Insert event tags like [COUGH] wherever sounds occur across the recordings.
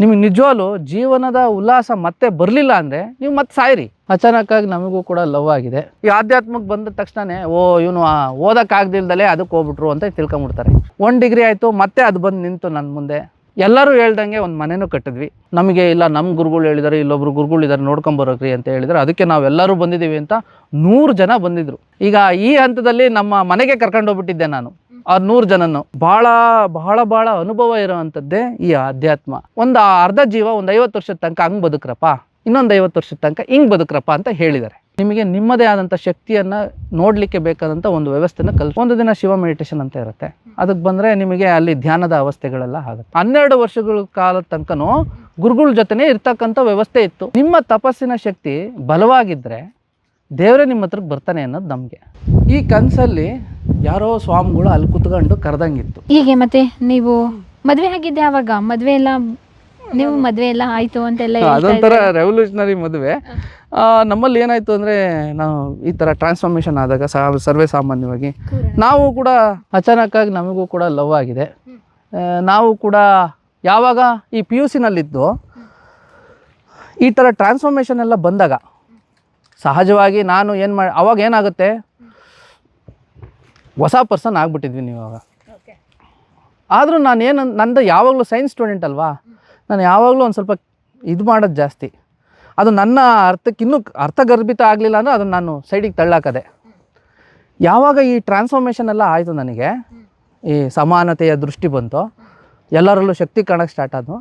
ನಿಮಗೆ ನಿಜವಾಗ್ಲು ಜೀವನದ ಉಲ್ಲಾಸ ಮತ್ತೆ ಬರಲಿಲ್ಲ ಅಂದರೆ ನೀವು ಮತ್ತೆ ಸಾಯಿರಿ. ಅಚಾನಕ್ಕಾಗಿ ನಮಗೂ ಕೂಡ ಲವ್ ಆಗಿದೆ. ಈ ಆಧ್ಯಾತ್ಮಕ್ಕೆ ಬಂದ ತಕ್ಷಣನೇ ಓ ಇವನು ಓದೋಕ್ಕಾಗ್ದಿಲ್ದಲೇ ಅದಕ್ಕೆ ಹೋಗ್ಬಿಟ್ರು ಅಂತ ತಿಳ್ಕೊಂಬಿಡ್ತಾರೆ. ಒಂದು ಡಿಗ್ರಿ ಆಯಿತು ಮತ್ತೆ ಅದು ಬಂದು ನಿಂತು ನನ್ನ ಮುಂದೆ. ಎಲ್ಲರೂ ಹೇಳ್ದಂಗೆ ಒಂದು ಮನೆನೂ ಕಟ್ಟಿದ್ವಿ. ನಮಗೆ ಇಲ್ಲ ನಮ್ಮ ಗುರುಗಳು ಹೇಳಿದ್ದಾರೆ ಇಲ್ಲೊಬ್ರು ಗುರುಗಳು ಇದ್ದಾರೆ ನೋಡ್ಕೊಂಬರೋಕ್ರಿ ಅಂತ ಹೇಳಿದ್ರೆ ಅದಕ್ಕೆ ನಾವೆಲ್ಲರೂ ಬಂದಿದ್ದೀವಿ ಅಂತ ನೂರು ಜನ ಬಂದಿದ್ರು. ಈಗ ಈ ಹಂತದಲ್ಲಿ ನಮ್ಮ ಮನೆಗೆ ಕರ್ಕೊಂಡೋಗ್ಬಿಟ್ಟಿದ್ದೆ ನಾನು. ಆ ನೂರು ಜನನು ಬಹಳ ಬಹಳ ಬಹಳ ಅನುಭವ ಇರೋವಂಥದ್ದೇ ಈ ಅಧ್ಯಾತ್ಮ ಒಂದು ಅರ್ಧ ಜೀವ ಒಂದು ಐವತ್ತು ವರ್ಷದ ತನಕ ಹಂಗೆ ಬದುಕ್ರಪ್ಪ? ಇನ್ನೊಂದು ಐವತ್ತು ವರ್ಷದ ತನಕ ಹಿಂಗೆ ಬದುಕ್ರಪ್ಪ ಅಂತ ಹೇಳಿದ್ದಾರೆ. ನಿಮಗೆ ನಿಮ್ಮದೇ ಆದಂಥ ಶಕ್ತಿಯನ್ನು ನೋಡಲಿಕ್ಕೆ ಬೇಕಾದಂಥ ಒಂದು ವ್ಯವಸ್ಥೆನ ಕಲ್ ಒಂದು ದಿನ ಶಿವ ಮೆಡಿಟೇಷನ್ ಅಂತ ಇರುತ್ತೆ. ಅದಕ್ಕೆ ಬಂದರೆ ನಿಮಗೆ ಅಲ್ಲಿ ಧ್ಯಾನದ ಅವಸ್ಥೆಗಳೆಲ್ಲ ಆಗುತ್ತೆ. ಹನ್ನೆರಡು ವರ್ಷಗಳ ಕಾಲದ ತನಕನೂ ಗುರುಗಳ ಜೊತೆನೇ ಇರ್ತಕ್ಕಂಥ ವ್ಯವಸ್ಥೆ ಇತ್ತು. ನಿಮ್ಮ ತಪಸ್ಸಿನ ಶಕ್ತಿ ಬಲವಾಗಿದ್ದರೆ ದೇವರೇ ನಿಮ್ಮ ಹತ್ರಕ್ಕೆ ಬರ್ತಾನೆ ಅನ್ನೋದು ನಮಗೆ. ಈ ಕನಸಲ್ಲಿ ಯಾರೋ ಸ್ವಾಮಿಗಳು ಅಲ್ಲಿ ಕುತ್ಕೊಂಡು ಕರೆದಂಗಿತ್ತು. ಹೀಗೆ ಮತ್ತೆ ನೀವು ಮದುವೆ ಆಗಿದ್ದೆ ಅವಾಗ ಮದುವೆ ಎಲ್ಲ ನೀವು ಮದುವೆ ಎಲ್ಲ ಆಯ್ತು ಅಂತೆಲ್ಲ ಅದೊಂಥರ ರೆವಲ್ಯೂಷನರಿ ಮದುವೆ. ನಮ್ಮಲ್ಲಿ ಏನಾಯ್ತು ಅಂದರೆ ನಾವು ಈ ಥರ ಟ್ರಾನ್ಸ್ಫಾರ್ಮೇಷನ್ ಆದಾಗ ಸಾ ಸರ್ವೇ ಸಾಮಾನ್ಯವಾಗಿ ನಾವು ಕೂಡ ಅಚಾನಕ್ಕಾಗಿ ನಮಗೂ ಕೂಡ ಲವ್ ಆಗಿದೆ. ನಾವು ಕೂಡ ಯಾವಾಗ ಈ ಪಿ ಯು ಸಿನಲ್ಲಿದ್ದು ಈ ಥರ ಟ್ರಾನ್ಸ್ಫಾರ್ಮೇಷನ್ ಎಲ್ಲ ಬಂದಾಗ ಸಹಜವಾಗಿ ನಾನು ಏನು ಮಾಡಿ ಅವಾಗ ಏನಾಗುತ್ತೆ? ಹೊಸ ಪರ್ಸನ್ ಆಗ್ಬಿಟ್ಟಿದ್ವಿ ನೀವು ಅವಾಗ. ಆದರೂ ನಾನು ಏನು ನಂದು ಯಾವಾಗಲೂ ಸೈನ್ಸ್ ಸ್ಟೂಡೆಂಟ್ ಅಲ್ವಾ? ನಾನು ಯಾವಾಗಲೂ ಒಂದು ಸ್ವಲ್ಪ ಇದು ಮಾಡೋದು ಜಾಸ್ತಿ. ಅದು ನನ್ನ ಅರ್ಥಕ್ಕೆ ಇನ್ನೂ ಅರ್ಥಗರ್ಭಿತ ಆಗಲಿಲ್ಲ ಅಂದರೆ ಅದನ್ನು ನಾನು ಸೈಡಿಗೆ ತಳ್ಳಾಕದೆ. ಯಾವಾಗ ಈ ಟ್ರಾನ್ಸ್ಫಾರ್ಮೇಷನ್ ಎಲ್ಲ ಆಯಿತು ನನಗೆ ಈ ಸಮಾನತೆಯ ದೃಷ್ಟಿ ಬಂತು ಎಲ್ಲರಲ್ಲೂ ಶಕ್ತಿ ಕಾಣಕ್ಕೆ ಸ್ಟಾರ್ಟ್ ಆದ್ನು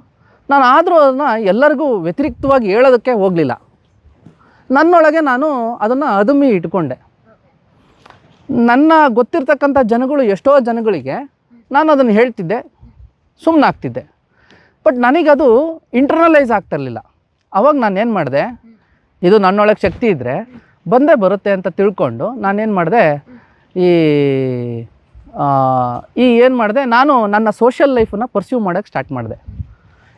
ನಾನು ಆದರೂ ಅದನ್ನು ಎಲ್ಲರಿಗೂ ವ್ಯತಿರಿಕ್ತವಾಗಿ ಹೇಳೋದಕ್ಕೆ ಹೋಗಲಿಲ್ಲ. ನನ್ನೊಳಗೆ ನಾನು ಅದನ್ನು ಅದುಮಿ ಇಟ್ಕೊಂಡೆ. ನನ್ನ ಗೊತ್ತಿರ್ತಕ್ಕಂಥ ಜನಗಳು ಎಷ್ಟೋ ಜನಗಳಿಗೆ ನಾನು ಅದನ್ನು ಹೇಳ್ತಿದ್ದೆ ಸುಮ್ಮನಾಗ್ತಿದ್ದೆ ಬಟ್ ನನಗದು ಇಂಟರ್ನಲೈಸ್ ಆಗ್ತಿರಲಿಲ್ಲ ಅವಾಗ ನಾನು ಏನು ಮಾಡಿದೆ, ಇದು ನನ್ನೊಳಗೆ ಶಕ್ತಿ ಇದ್ದರೆ ಬಂದೇ ಬರುತ್ತೆ ಅಂತ ತಿಳ್ಕೊಂಡು ನಾನೇನು ಮಾಡಿದೆ, ಈ ಈ ಏನು ಮಾಡಿದೆ, ನಾನು ನನ್ನ ಸೋಷಿಯಲ್ ಲೈಫನ್ನು ಪರ್ಸ್ಯೂ ಮಾಡೋಕ್ಕೆ ಸ್ಟಾರ್ಟ್ ಮಾಡಿದೆ.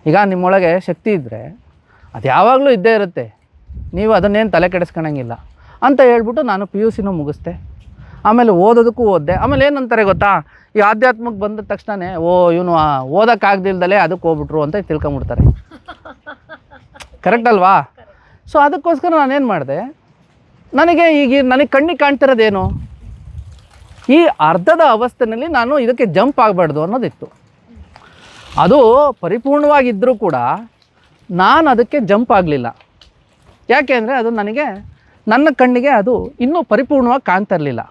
ಈಗ ನಿಮ್ಮೊಳಗೆ ಶಕ್ತಿ ಇದ್ದರೆ ಅದು ಯಾವಾಗಲೂ ಇದ್ದೇ ಇರುತ್ತೆ. ನೀವು ಅದನ್ನೇನು ತಲೆ ಕೆಡಿಸ್ಕೊಳಂಗಿಲ್ಲ ಅಂತ ಹೇಳ್ಬಿಟ್ಟು ನಾನು ಪಿ ಯು ಸಿನೂ ಮುಗಿಸ್ದೆ. ಆಮೇಲೆ ಓದೋದಕ್ಕೂ ಓದಿದೆ. ಆಮೇಲೆ ಏನಂತಾರೆ ಗೊತ್ತಾ? ಈ ಆಧ್ಯಾತ್ಮಕ್ಕೆ ಬಂದ ತಕ್ಷಣವೇ ಓ, ಇವನು ಓದೋಕ್ಕಾಗ್ದಿಲ್ದಲೇ ಅದಕ್ಕೆ ಹೋಗ್ಬಿಟ್ರು ಅಂತ ತಿಳ್ಕೊಂಬಿಡ್ತಾರೆ. ಕರೆಕ್ಟ್ ಅಲ್ವಾ? ಸೊ ಅದಕ್ಕೋಸ್ಕರ ನಾನೇನು ಮಾಡಿದೆ? ನನಗೆ ಈಗ ನನಗೆ ಕಣ್ಣಿಗೆ ಕಾಣ್ತಿರೋದೇನು? ಈ ಅರ್ಧದ ಅವಸ್ಥೆಯಲ್ಲಿ ನಾನು ಇದಕ್ಕೆ ಜಂಪ್ ಆಗಬಾರ್ದು ಅನ್ನೋದಿತ್ತು. ಅದು ಪರಿಪೂರ್ಣವಾಗಿದ್ದರೂ ಕೂಡ ನಾನು ಅದಕ್ಕೆ ಜಂಪ್ ಆಗಲಿಲ್ಲ. ಯಾಕೆ ಅಂದರೆ ಅದು ನನಗೆ, ನನ್ನ ಕಣ್ಣಿಗೆ ಅದು ಇನ್ನೂ ಪರಿಪೂರ್ಣವಾಗಿ ಕಾಣ್ತಾ ಇರಲಿಲ್ಲ.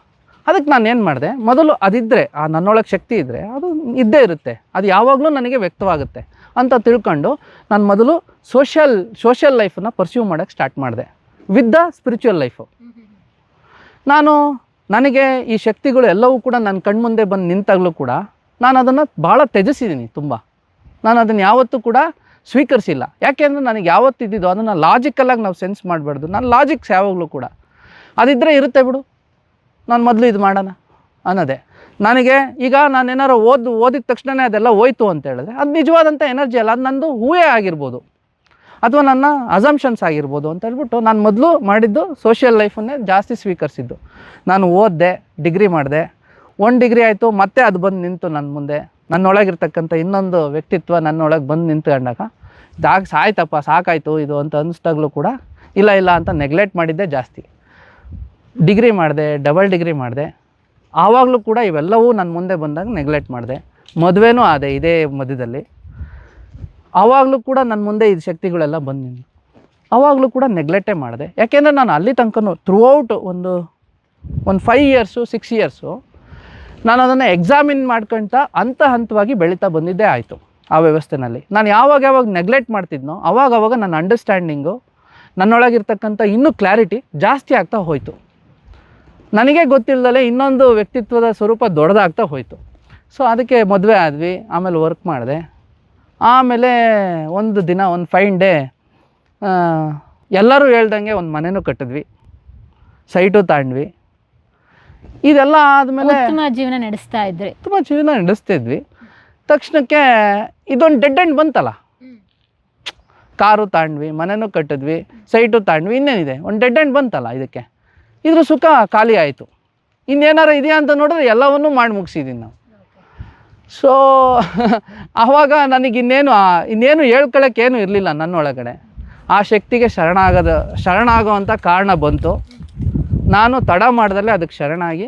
ಅದಕ್ಕೆ ನಾನು ಏನು ಮಾಡಿದೆ, ಮೊದಲು ಅದಿದ್ದರೆ ಆ ನನ್ನೊಳಗೆ ಶಕ್ತಿ ಇದ್ದರೆ ಅದು ಇದ್ದೇ ಇರುತ್ತೆ. ಅದು ಯಾವಾಗಲೂ ನನಗೆ ವ್ಯಕ್ತವಾಗುತ್ತೆ ಅಂತ ತಿಳ್ಕೊಂಡು ನಾನು ಮೊದಲು ಸೋಷಿಯಲ್ ಸೋಷಿಯಲ್ ಲೈಫನ್ನು ಪರ್ಸ್ಯೂ ಮಾಡೋಕ್ಕೆ ಸ್ಟಾರ್ಟ್ ಮಾಡಿದೆ. ವಿತ್ ದ ಸ್ಪಿರಿಚುವಲ್ ಲೈಫು ನಾನು, ನನಗೆ ಈ ಶಕ್ತಿಗಳು ಎಲ್ಲವೂ ಕೂಡ ನನ್ನ ಕಣ್ಮುಂದೆ ಬಂದು ನಿಂತಾಗಲೂ ಕೂಡ ನಾನು ಅದನ್ನು ಭಾಳ ತ್ಯಜಿಸಿದ್ದೀನಿ ತುಂಬ. ನಾನು ಅದನ್ನು ಯಾವತ್ತೂ ಕೂಡ ಸ್ವೀಕರಿಸಿಲ್ಲ. ಯಾಕೆಂದರೆ ನನಗೆ ಯಾವತ್ತಿದ್ದಿದ್ದು ಅದನ್ನು ಲಾಜಿಕಲ್ಲಾಗಿ ನಾವು ಸೆನ್ಸ್ ಮಾಡಬಾರ್ದು. ನಾನು ಲಾಜಿಕ್ಸ್ ಯಾವಾಗಲೂ ಕೂಡ. ಅದಿದ್ದರೆ ಇರುತ್ತೆ ಬಿಡು. ನಾನು ಮೊದಲು ಇದು ಮಾಡೋಣ ಅನ್ನೋದೇ. ನನಗೆ ಈಗ ನಾನು ಏನಾರು ಓದು, ಓದಿದ ತಕ್ಷಣವೇ ಅದೆಲ್ಲ ಹೋಯ್ತು ಅಂತ ಹೇಳಿದ್ರೆ ಅದು ನಿಜವಾದಂಥ ಎನರ್ಜಿ ಅಲ್ಲ. ಅದು ನಂದು ಹೂವೇ ಆಗಿರ್ಬೋದು. ಅಥವಾ ನನ್ನ ಅಸಂಪ್ಷನ್ಸ್ ಆಗಿರ್ಬೋದು ಅಂತ ಹೇಳ್ಬಿಟ್ಟು ನಾನು ಮೊದಲು ಮಾಡಿದ್ದು ಸೋಷಿಯಲ್ ಲೈಫನ್ನೇ ಜಾಸ್ತಿ ಸ್ವೀಕರಿಸಿದ್ದು. ನಾನು ಓದಿದೆ ಡಿಗ್ರಿ ಮಾಡಿದೆ. ಒಂದು ಡಿಗ್ರಿ ಆಯಿತು, ಮತ್ತೆ ಅದು ಬಂದು ನಿಂತು ನನ್ನ ಮುಂದೆ. ನನ್ನೊಳಗಿರ್ತಕ್ಕಂಥ ಇನ್ನೊಂದು ವ್ಯಕ್ತಿತ್ವ ನನ್ನೊಳಗೆ ಬಂದು ನಿಂತ್ಕೊಂಡಾಗ ಇದಾಗ ಸಾಯ್ತಪ್ಪ, ಸಾಕಾಯಿತು ಇದು ಅಂತ ಅನ್ನಿಸ್ದಾಗಲೂ ಕೂಡ ಇಲ್ಲ ಇಲ್ಲ ಅಂತ ನೆಗ್ಲೆಕ್ಟ್ ಮಾಡಿದ್ದೆ ಜಾಸ್ತಿ. ಡಿಗ್ರಿ ಮಾಡಿದೆ, ಡಬಲ್ ಡಿಗ್ರಿ ಮಾಡಿದೆ, ಆವಾಗಲೂ ಕೂಡ ಇವೆಲ್ಲವೂ ನನ್ನ ಮುಂದೆ ಬಂದಾಗ ನೆಗ್ಲೆಕ್ಟ್ ಮಾಡಿದೆ. ಮದುವೆನೂ ಆದೆ ಇದೇ ಮಧ್ಯದಲ್ಲಿ. ಆವಾಗಲೂ ಕೂಡ ನನ್ನ ಮುಂದೆ ಇದು ಶಕ್ತಿಗಳೆಲ್ಲ ಬಂದು ಆವಾಗಲೂ ಕೂಡ ನೆಗ್ಲೆಕ್ಟೇ ಮಾಡಿದೆ. ಯಾಕೆಂದರೆ ನಾನು ಅಲ್ಲಿ ತನಕನೂ ಥ್ರೂ ಔಟ್ ಒಂದು ಒಂದು ಫೈವ್ ಇಯರ್ಸು ಸಿಕ್ಸ್ ಇಯರ್ಸು ನಾನು ಅದನ್ನು ಎಕ್ಸಾಮಿನ್ ಮಾಡ್ಕೊಳ್ತಾ ಹಂತ ಹಂತವಾಗಿ ಬೆಳೀತಾ ಬಂದಿದ್ದೇ ಆಯಿತು ಆ ವ್ಯವಸ್ಥೆನಲ್ಲಿ. ನಾನು ಯಾವಾಗ ಯಾವಾಗ ನೆಗ್ಲೆಕ್ಟ್ ಮಾಡ್ತಿದ್ನೋ ಅವಾಗ ಅವಾಗ ನನ್ನ ಅಂಡರ್ಸ್ಟ್ಯಾಂಡಿಂಗು ನನ್ನೊಳಗಿರ್ತಕ್ಕಂಥ ಇನ್ನೂ ಕ್ಲಾರಿಟಿ ಜಾಸ್ತಿ ಆಗ್ತಾ ಹೋಯಿತು. ನನಗೆ ಗೊತ್ತಿಲ್ಲದಲೆ ಇನ್ನೊಂದು ವ್ಯಕ್ತಿತ್ವದ ಸ್ವರೂಪ ದೊಡ್ಡದಾಗ್ತಾ ಹೋಯಿತು. ಸೊ ಅದಕ್ಕೆ ಮದುವೆ ಆದ್ವಿ, ಆಮೇಲೆ ವರ್ಕ್ ಮಾಡಿದೆ. ಆಮೇಲೆ ಒಂದು ದಿನ, ಒಂದು ಫೈನ್ ಡೇ ಎಲ್ಲರೂ ಹೇಳ್ದಂಗೆ ಒಂದು ಮನೆಯೂ ಕಟ್ಟಿದ್ವಿ. ಸೈಟು ತಾಂಡ್ವಿ. ಇದೆಲ್ಲ ಆದಮೇಲೆ ಉತ್ತಮ ಜೀವನ ನಡೆಸ್ತಾ ಇದ್ರಿ. ತುಂಬ ಜೀವನ ನಡೆಸ್ತಿದ್ವಿ ತಕ್ಷಣಕ್ಕೆ ಇದೊಂದು ಡೆಡ್ ಎಂಡ್ ಬಂತಲ್ಲ. ಕಾರು ತಾಂಡ್ವಿ ಮನೆನೂ ಕಟ್ಟಿದ್ವಿ ಸೈಟು ತಾಂಡ್ವಿ ಇನ್ನೇನಿದೆ. ಒಂದು ಡೆಡ್ ಎಂಡ್ ಬಂತಲ್ಲ ಇದಕ್ಕೆ. ಇದ್ರ ಸುಖ ಖಾಲಿ ಆಯಿತು. ಇನ್ನೇನಾರ ಇದೆಯಾ ಅಂತ ನೋಡಿದ್ರೆ ಎಲ್ಲವನ್ನೂ ಮಾಡಿ ಮುಗಿಸಿದ್ದೀನಿ ನಾವು. ಸೊ ಆವಾಗ ನನಗೆ ಇನ್ನೇನು ಇನ್ನೇನು ಹೇಳ್ಕೊಳಕ್ಕೆ ಏನು ಇರಲಿಲ್ಲ ನನ್ನೊಳಗಡೆ. ಆ ಶಕ್ತಿಗೆ ಶರಣಾಗದ ಶರಣಾಗೋ ಅಂತ ಕಾರಣ ಬಂತು. ನಾನು ತಡ ಮಾಡ್ದಲ್ಲೇ ಅದಕ್ಕೆ ಶರಣಾಗಿ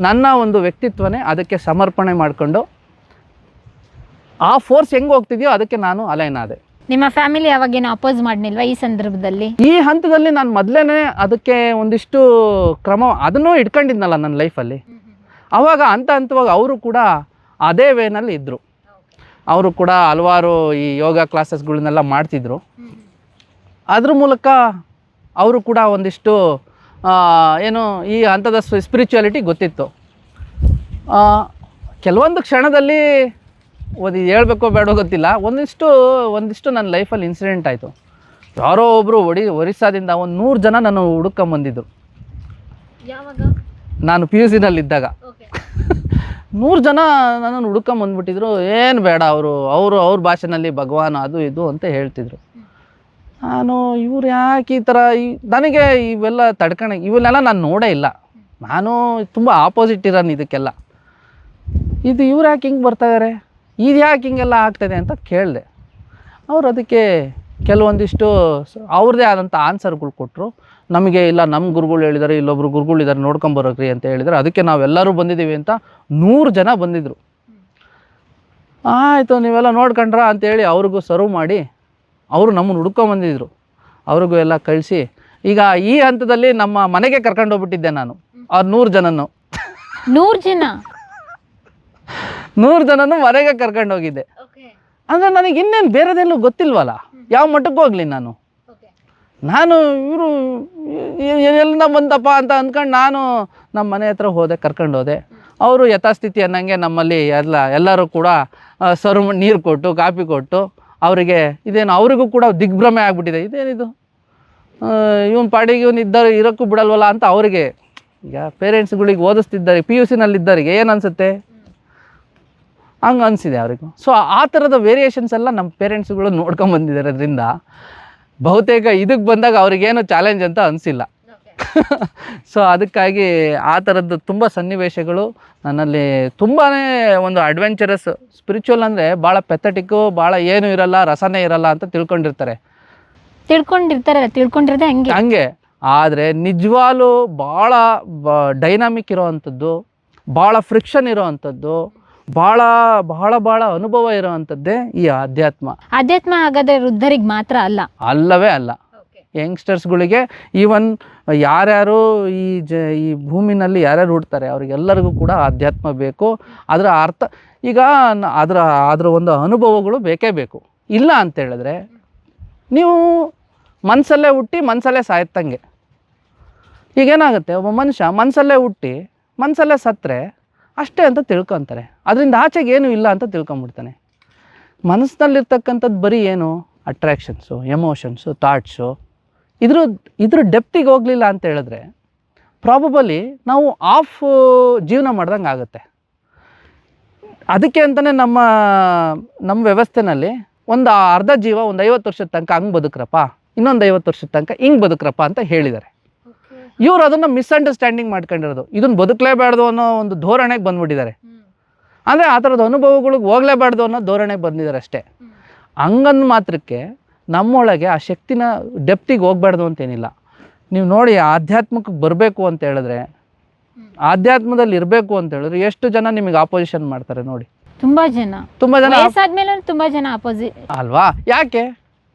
ನನ್ನ ಒಂದು ವ್ಯಕ್ತಿತ್ವನೇ ಅದಕ್ಕೆ ಸಮರ್ಪಣೆ ಮಾಡಿಕೊಂಡು ಆ ಫೋರ್ಸ್ ಹೆಂಗೆ ಹೋಗ್ತಿದೆಯೋ ಅದಕ್ಕೆ ನಾನು ಅಲೈನ್ ಆದೆ. ನಿಮ್ಮ ಫ್ಯಾಮಿಲಿ ಯಾವಾಗೇನು ಅಪೋಸ್ ಮಾಡಲಿಲ್ವಾ ಈ ಸಂದರ್ಭದಲ್ಲಿ? ಈ ಹಂತದಲ್ಲಿ ನಾನು ಮೊದಲೇ ಅದಕ್ಕೆ ಒಂದಿಷ್ಟು ಕ್ರಮ ಅದನ್ನೂ ಇಟ್ಕೊಂಡಿದ್ನಲ್ಲ ನನ್ನ ಲೈಫಲ್ಲಿ ಆವಾಗ ಹಂತ ಹಂತವಾಗಿ ಅವರು ಕೂಡ ಅದೇ ವೇನಲ್ಲಿ ಇದ್ದರು ಅವರು ಕೂಡ ಹಲವಾರು ಈ ಯೋಗ ಕ್ಲಾಸಸ್ಗಳನ್ನೆಲ್ಲ ಮಾಡ್ತಿದ್ರು. ಅದ್ರ ಮೂಲಕ ಅವರು ಕೂಡ ಒಂದಿಷ್ಟು ಏನು ಈ ಹಂತದ ಸ್ಪಿರಿಚುಯಾಲಿಟಿ ಗೊತ್ತಿತ್ತು. ಕೆಲವೊಂದು ಕ್ಷಣದಲ್ಲಿ ಒಂದು ಹೇಳ್ಬೇಕೋ ಬೇಡೋ ಗೊತ್ತಿಲ್ಲ. ಒಂದಿಷ್ಟು ಒಂದಿಷ್ಟು ನನ್ನ ಲೈಫಲ್ಲಿ ಇನ್ಸಿಡೆಂಟ್ ಆಯಿತು. ಯಾರೋ ಒಬ್ಬರು ಒಡಿ ಒರಿಸ್ಸಾದಿಂದ ಒಂದು ನೂರು ಜನ ನಾನು ಹುಡುಕೊಂಬಂದಿದ್ರು. ಯಾವಾಗ? ನಾನು ಪಿ ಯು ಸಿನಲ್ಲಿದ್ದಾಗ [LAUGHS] ನೂರು ಜನ ನನ್ನನ್ನು ಹುಡುಕೊಂಬಂದ್ಬಿಟ್ಟಿದ್ರು. ಏನು ಬೇಡ ಅವರು ಅವರು ಅವ್ರ ಭಾಷೆನಲ್ಲಿ ಭಗವಾನ್ ಅದು ಇದು ಅಂತ ಹೇಳ್ತಿದ್ರು. ನಾನು ಇವ್ರು ಯಾಕೆ ಈ ಥರ ಈ ನನಗೆ ಇವೆಲ್ಲ ತಡ್ಕಣ ಇವನ್ನೆಲ್ಲ ನಾನು ನೋಡೇ ಇಲ್ಲ. ನಾನು ತುಂಬ ಆಪೋಸಿಟ್ ಇರೋನು ಇದಕ್ಕೆಲ್ಲ. ಇದು ಇವ್ರು ಯಾಕೆ ಹಿಂಗೆ ಬರ್ತಾಯಿದ್ದಾರೆ ಇದು ಯಾಕೆ ಹಿಂಗೆಲ್ಲ ಆಗ್ತದೆ ಅಂತ ಕೇಳಿದೆ. ಅವ್ರು ಅದಕ್ಕೆ ಕೆಲವೊಂದಿಷ್ಟು ಅವ್ರದೇ ಅವ್ರದ್ದೇ ಆದಂಥ ಆನ್ಸರ್ಗಳು ಕೊಟ್ಟರು ನಮಗೆ ಇಲ್ಲ ನಮ್ಮ ಗುರುಗಳು ಹೇಳಿದ್ದಾರೆ ಇಲ್ಲೊಬ್ರು ಗುರುಗಳು ಇದ್ದಾರೆ ನೋಡ್ಕೊಂಬರೋಕ್ರಿ ಅಂತ ಹೇಳಿದರೆ. ಅದಕ್ಕೆ ನಾವೆಲ್ಲರೂ ಬಂದಿದ್ದೀವಿ ಅಂತ ನೂರು ಜನ ಬಂದಿದ್ದರು ಆಯಿತು ನೀವೆಲ್ಲ ನೋಡ್ಕೊಂಡ್ರ ಅಂತೇಳಿ ಅವ್ರಿಗೂ ಸರ್ವ್ ಮಾಡಿ ಅವರು ನಮ್ಮನ್ನು ಹುಡ್ಕೊಂಬಂದಿದ್ರು ಅವ್ರಿಗೂ ಎಲ್ಲ ಕಳಿಸಿ. ಈಗ ಈ ಹಂತದಲ್ಲಿ ನಮ್ಮ ಮನೆಗೆ ಕರ್ಕೊಂಡು ಹೋಗ್ಬಿಟ್ಟಿದ್ದೆ ನಾನು. ಅವ್ರು ನೂರು ಜನನು ನೂರು ಜನ? ನೂರು ಜನನು ಮನೆಗೆ ಕರ್ಕೊಂಡು ಹೋಗಿದ್ದೆ. ಅಂದರೆ ನನಗೆ ಇನ್ನೇನು ಬೇರೆದೆಲ್ಲೂ ಗೊತ್ತಿಲ್ವಲ್ಲ? ಯಾವ ಮಟ್ಟಕ್ಕೆ ಹೋಗಲಿ ನಾನು. ನಾನು ಇವರು ಎಲ್ಲಿಂದ ಬಂದಪ್ಪ ಅಂತ ಅಂದ್ಕೊಂಡು ನಾನು ನಮ್ಮ ಮನೆ ಹತ್ರ ಹೋದೆ ಕರ್ಕೊಂಡು ಹೋದೆ. ಅವರು ಯಥಾಸ್ಥಿತಿ ಅನ್ನಂಗೆ ನಮ್ಮಲ್ಲಿ ಎಲ್ಲ ಎಲ್ಲರೂ ಕೂಡ ಸರ್ವ್ ನೀರು ಕೊಟ್ಟು ಕಾಫಿ ಕೊಟ್ಟು ಅವರಿಗೆ ಇದೇನು ಅವರಿಗೂ ಕೂಡ ದಿಗ್ಭ್ರಮೆ ಆಗ್ಬಿಟ್ಟಿದೆ. ಇದೇನಿದು? ಇವನ್ ಪಾಡಿಗೆ ಇವನು ಇದ್ದಾರೆ ಇರೋಕ್ಕೂ ಬಿಡಲ್ವಲ್ಲ ಅಂತ ಅವರಿಗೆ ಈಗ ಪೇರೆಂಟ್ಸ್ಗಳಿಗೆ ಓದಿಸ್ತಿದ್ದಾರೆ ಪಿ ಯು ಸಿನಲ್ಲಿದ್ದವರಿಗೆ ಏನು ಅನಿಸುತ್ತೆ? ಹಂಗೆ ಅನಿಸಿದೆ ಅವರಿಗೂ. ಸೊ ಆ ಥರದ ವೇರಿಯೇಷನ್ಸ್ ಎಲ್ಲ ನಮ್ಮ ಪೇರೆಂಟ್ಸ್ಗಳು ನೋಡ್ಕೊಂಬಂದಿದ್ದಾರೆ ಅದರಿಂದ ಬಹುತೇಕ ಇದಕ್ಕೆ ಬಂದಾಗ ಅವ್ರಿಗೇನು ಚಾಲೆಂಜ್ ಅಂತ ಅನಿಸಿಲ್ಲ. [LAUGHS] ಸೊ ಅದಕ್ಕಾಗಿ ಆ ಥರದ್ದು ತುಂಬ ಸನ್ನಿವೇಶಗಳು ನನ್ನಲ್ಲಿ ತುಂಬಾ ಒಂದು ಅಡ್ವೆಂಚರಸ್ ಸ್ಪಿರಿಚುವಲ್ ಅಂದರೆ ಭಾಳ ಪೆಥಟಿಕ್ಕು ಭಾಳ ಏನೂ ಇರಲ್ಲ ರಸನೇ ಇರಲ್ಲ ಅಂತ ತಿಳ್ಕೊಂಡಿರ್ತಾರೆ. ತಿಳ್ಕೊಂಡಿರ್ತಾರೆ ತಿಳ್ಕೊಂಡಿರೋದೇ ಹಂಗೆ. ಹಂಗೆ. ಆದರೆ ನಿಜವಾಲು ಭಾಳ ಡೈನಾಮಿಕ್ ಇರೋವಂಥದ್ದು ಭಾಳ ಫ್ರಿಕ್ಷನ್ ಇರೋವಂಥದ್ದು ಭಾಳ ಬಹಳ ಬಹಳ ಅನುಭವ ಇರುವಂತದ್ದೇ ಈ ಆಧ್ಯಾತ್ಮ. ಅಧ್ಯಾತ್ಮ ಹಾಗಾದ್ರೆ ವೃದ್ಧರಿಗೆ ಮಾತ್ರ ಅಲ್ಲ. ಅಲ್ಲವೇ ಅಲ್ಲ. ಯಂಗ್ಸ್ಟರ್ಸ್ಗಳಿಗೆ ಈವನ್ ಯಾರ್ಯಾರು ಈ ಜ ಈ ಭೂಮಿನಲ್ಲಿ ಯಾರ್ಯಾರು ಹುಡ್ತಾರೆ ಅವ್ರಿಗೆಲ್ಲರಿಗೂ ಕೂಡ ಆಧ್ಯಾತ್ಮ ಬೇಕು. ಅದರ ಅರ್ಥ, ಈಗ ಅದರ ಅದರ ಒಂದು ಅನುಭವಗಳು ಬೇಕೇ ಬೇಕು. ಇಲ್ಲ ಅಂತೇಳಿದ್ರೆ ನೀವು ಮನಸಲ್ಲೇ ಹುಟ್ಟಿ ಮನಸಲ್ಲೇ ಸಾಯ್ತಂಗೆ. ಈಗೇನಾಗುತ್ತೆ, ಒಬ್ಬ ಮನುಷ್ಯ ಮನಸಲ್ಲೇ ಹುಟ್ಟಿ ಮನಸಲ್ಲೇ ಸತ್ತರೆ ಅಷ್ಟೇ ಅಂತ ತಿಳ್ಕೊತಾರೆ. ಅದರಿಂದ ಆಚೆಗೆ ಏನೂ ಇಲ್ಲ ಅಂತ ತಿಳ್ಕೊಂಬಿಡ್ತಾನೆ. ಮನಸ್ಸಿನಲ್ಲಿರ್ತಕ್ಕಂಥದ್ದು ಬರೀ ಏನು? ಅಟ್ರ್ಯಾಕ್ಷನ್ಸು ಎಮೋಷನ್ಸು ಥಾಟ್ಸು ಇದ್ರ ಇದ್ರ ಡೆಪ್ತಿಗೆ ಹೋಗಲಿಲ್ಲ ಅಂತ ಹೇಳಿದ್ರೆ ಪ್ರಾಬಬಲಿ ನಾವು ಆಫ್ ಜೀವನ ಮಾಡ್ದಂಗೆ ಆಗುತ್ತೆ. ಅದಕ್ಕೆ ಅಂತಲೇ ನಮ್ಮ ನಮ್ಮ ವ್ಯವಸ್ಥೆನಲ್ಲಿ ಒಂದು ಅರ್ಧ ಜೀವ ಒಂದು ಐವತ್ತು ವರ್ಷದ ತನಕ ಹಂಗೆ ಬದುಕ್ರಪ್ಪ ಇನ್ನೊಂದು ಐವತ್ತು ವರ್ಷದ ತನಕ ಹಿಂಗೆ ಬದುಕ್ರಪ್ಪ ಅಂತ ಹೇಳಿದ್ದಾರೆ. ಇವರು ಅದನ್ನು ಮಿಸ್ಅಂಡರ್ಸ್ಟ್ಯಾಂಡಿಂಗ್ ಮಾಡ್ಕೊಂಡಿರೋದು. ಇದನ್ನು ಬದುಕಲೇಬಾರ್ದು ಅನ್ನೋ ಒಂದು ಧೋರಣೆಗೆ ಬಂದ್ಬಿಟ್ಟಿದ್ದಾರೆ. ಅಂದರೆ ಆ ಥರದ ಅನುಭವಗಳಿಗೆ ಹೋಗಲೇಬಾರ್ದು ಅನ್ನೋ ಧೋರಣೆಗೆ ಬಂದಿದ್ದಾರೆ ಅಷ್ಟೇ. ಹಂಗಂದ್ ಮಾತ್ರಕ್ಕೆ ನಮ್ಮೊಳಗೆ ಆ ಶಕ್ತಿನ ಡೆಪ್ತಿಗೆ ಹೋಗ್ಬಾರ್ದು ಅಂತೇನಿಲ್ಲ. ನೀವು ನೋಡಿ ಆಧ್ಯಾತ್ಮಕ್ಕೆ ಬರಬೇಕು ಅಂತ ಹೇಳಿದ್ರೆ ಆಧ್ಯಾತ್ಮದಲ್ಲಿ ಇರಬೇಕು ಅಂತ ಹೇಳಿದ್ರೆ ಎಷ್ಟು ಜನ ನಿಮಗೆ ಆಪೋಸಿಷನ್ ಮಾಡ್ತಾರೆ ನೋಡಿ. ತುಂಬಾ ಜನ. ತುಂಬಾ ಜನ ವಯಸ್ಸಾದ್ಮೇಲೆ ತುಂಬಾ ಜನ ಅಪೋಸಿಟ್ ಅಲ್ವಾ? ಯಾಕೆ?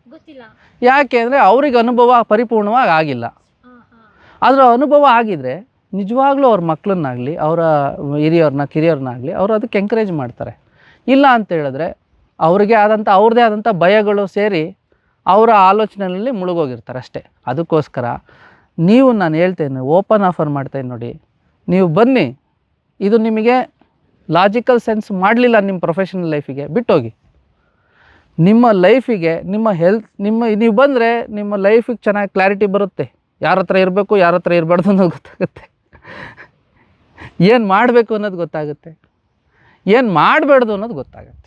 ಗೊತ್ತಿಲ್ಲ. ಯಾಕೆ ಅಂದರೆ ಅವ್ರಿಗೆ ಅನುಭವ ಪರಿಪೂರ್ಣವಾಗಿ ಆಗಿಲ್ಲ. ಅದರ ಅನುಭವ ಆಗಿದ್ರೆ ನಿಜವಾಗ್ಲೂ ಅವ್ರ ಮಕ್ಕಳನ್ನಾಗಲಿ ಅವರ ಹಿರಿಯವ್ರನ್ನ ಕಿರಿಯವ್ರನ್ನಾಗಲಿ ಅವರು ಅದಕ್ಕೆ ಎಂಕರೇಜ್ ಮಾಡ್ತಾರೆ. ಇಲ್ಲ ಅಂತ ಹೇಳಿದ್ರೆ ಅವ್ರಿಗೆ ಆದಂಥ ಅವ್ರದ್ದೇ ಆದಂಥ ಭಯಗಳು ಸೇರಿ ಅವರ ಆಲೋಚನೆಯಲ್ಲಿ ಮುಳುಗೋಗಿರ್ತಾರೆ ಅಷ್ಟೇ. ಅದಕ್ಕೋಸ್ಕರ ನೀವು ನಾನು ಹೇಳ್ತೇನೆ ಓಪನ್ ಆಫರ್ ಮಾಡ್ತೇನೆ ನೋಡಿ. ನೀವು ಬನ್ನಿ, ಇದು ನಿಮಗೆ ಲಾಜಿಕಲ್ ಸೆನ್ಸ್ ಮಾಡಲಿಲ್ಲ ನಿಮ್ಮ ಪ್ರೊಫೆಷನಲ್ ಲೈಫಿಗೆ ಬಿಟ್ಟೋಗಿ. ನಿಮ್ಮ ಲೈಫಿಗೆ ನಿಮ್ಮ ಹೆಲ್ತ್ ನಿಮ್ಮ, ನೀವು ಬಂದರೆ ನಿಮ್ಮ ಲೈಫಿಗೆ ಚೆನ್ನಾಗಿ ಕ್ಲಾರಿಟಿ ಬರುತ್ತೆ. ಯಾರ ಹತ್ರ ಇರಬೇಕು, ಯಾರ ಹತ್ರ ಇರಬಾರ್ದು ಅನ್ನೋದು ಗೊತ್ತಾಗುತ್ತೆ. ಏನು ಮಾಡಬೇಕು ಅನ್ನೋದು ಗೊತ್ತಾಗುತ್ತೆ. ಏನು ಮಾಡಬಾರ್ದು ಅನ್ನೋದು ಗೊತ್ತಾಗುತ್ತೆ.